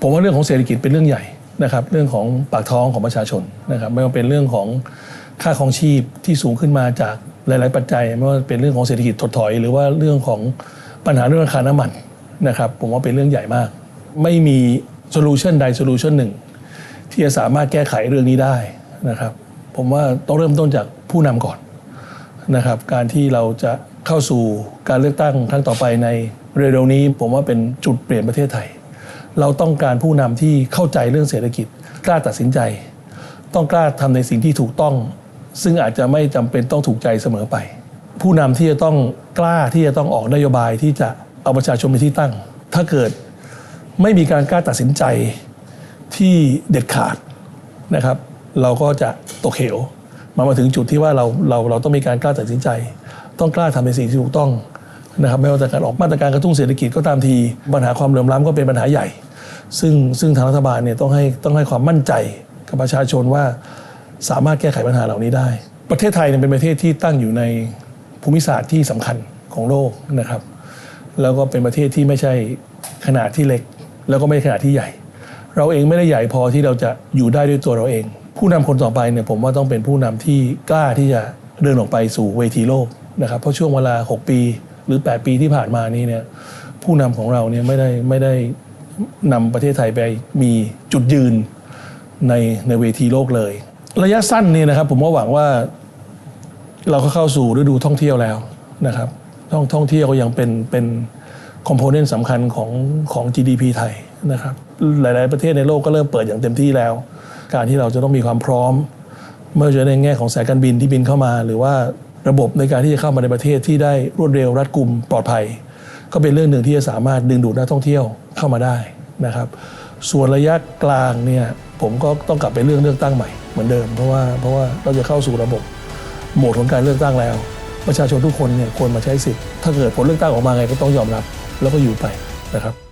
ผมว่าเรื่องของเศรษฐกิจเป็นเรื่องใหญ่นะครับเรื่องของปากท้องของประชาชนนะครับไม่ว่าเป็นเรื่องของค่าครองชีพที่สูงขึ้นมาจากหลาย ๆ ปัจจัยไม่ว่าเป็นเรื่องของเศรษฐกิจถดถอย หรือว่าเรื่องของปัญหาเรื่องราคาน้ำมันนะครับผมว่าเป็นเรื่องใหญ่มาก ไม่มีโซลูชันใดโซลูชันหนึ่ง ที่จะสามารถแก้ไขเรื่องนี้ได้นะครับ ผมว่าต้องเริ่มต้นจากผู้นำก่อนนะครับ การที่เราจะเข้าสู่การเลือกตั้งครั้งต่อไปในเร็วๆนี้ ผมว่าเป็นจุดเปลี่ยนประเทศไทย เราต้องการผู้นำที่เข้าใจเรื่องเศรษฐกิจ กล้าตัดสินใจ ต้องกล้าทำในสิ่งที่ถูกต้อง ซึ่งอาจจะไม่จำเป็นต้องถูกใจเสมอไป ผู้นำที่จะต้องกล้าที่จะต้องออกนโยบายที่จะเอาประชาชนเป็นที่ตั้ง ถ้าเกิดไม่มีการกล้าตัดสินใจที่เด็ดขาดนะครับ เราก็จะตกเหวมามาถึงจุดที่ว่าเราเราเราต้องมีการกล้าตัดสินใจ ต้องกล้าทำในสิ่งที่ถูกต้องนะครับไม่ว่าจะการออกมาตรการกระตุ้นเศรษฐกิจก็ตามที ปัญหาความเหลื่อมล้ำก็เป็นปัญหาใหญ่ ซึ่งซึ่งทางรัฐบาลเนี่ยต้องให้ต้องให้ความมั่นใจกับประชาชนว่าสามารถแก้ไขปัญหาเหล่านี้ได้ ประเทศไทยเนี่ยเป็นประเทศที่ตั้งอยู่ในภูมิศาสตร์ที่สำคัญของโลกนะครับ แล้วก็เป็นประเทศที่ไม่ใช่ขนาดที่เล็ก แล้วก็ไม่ใช่ขนาดที่ใหญ่ เราเองไม่ได้ใหญ่พอที่เราจะอยู่ได้ด้วยตัวเราเอง ผู้นำคนต่อไปเนี่ยผมว่าต้องเป็นผู้นำที่กล้าที่จะเดินออกไปสู่เวทีโลกนะครับเพราะช่วงเวลา 6 ปีหรือ 8 ปีที่ผ่านมานี้เนี่ยผู้นำของเราเนี่ยไม่ได้ไม่ได้ นำประเทศไทยไปมีจุดยืนในในเวทีโลกเลย ระยะสั้นนี่นะครับ ผมว่าหวังว่าเราก็เข้าสู่ฤดูท่องเที่ยวแล้วนะครับ ท่องท่องเที่ยวก็ยังเป็นเป็นคอมโพเนนต์สำคัญของของ GDP ไทยนะครับ หลาย ๆ ประเทศในโลกก็เริ่มเปิดอย่างเต็มที่แล้ว การที่เราจะต้องมีความพร้อม เมื่อจะในแง่ของสายการบินที่บินเข้ามา หรือว่าระบบในการที่จะเข้ามาในประเทศที่ได้รวดเร็วรัดกุมปลอดภัย ก็เป็นเรื่องหนึ่งที่จะสามารถดึงดูดนักท่องเที่ยวเข้ามาได้นะครับ ส่วนระยะกลางเนี่ยผมก็ต้องกลับไปเรื่องเลือกตั้งใหม่เหมือนเดิม เพราะว่าเพราะว่าเราจะเข้าสู่ระบบโหมดของการเลือกตั้งแล้ว ประชาชนทุกคนเนี่ยควรมาใช้สิทธิ์ถ้าเกิดผลเลือกตั้งออกมาไงก็ต้องยอมรับแล้วก็อยู่ไปนะครับ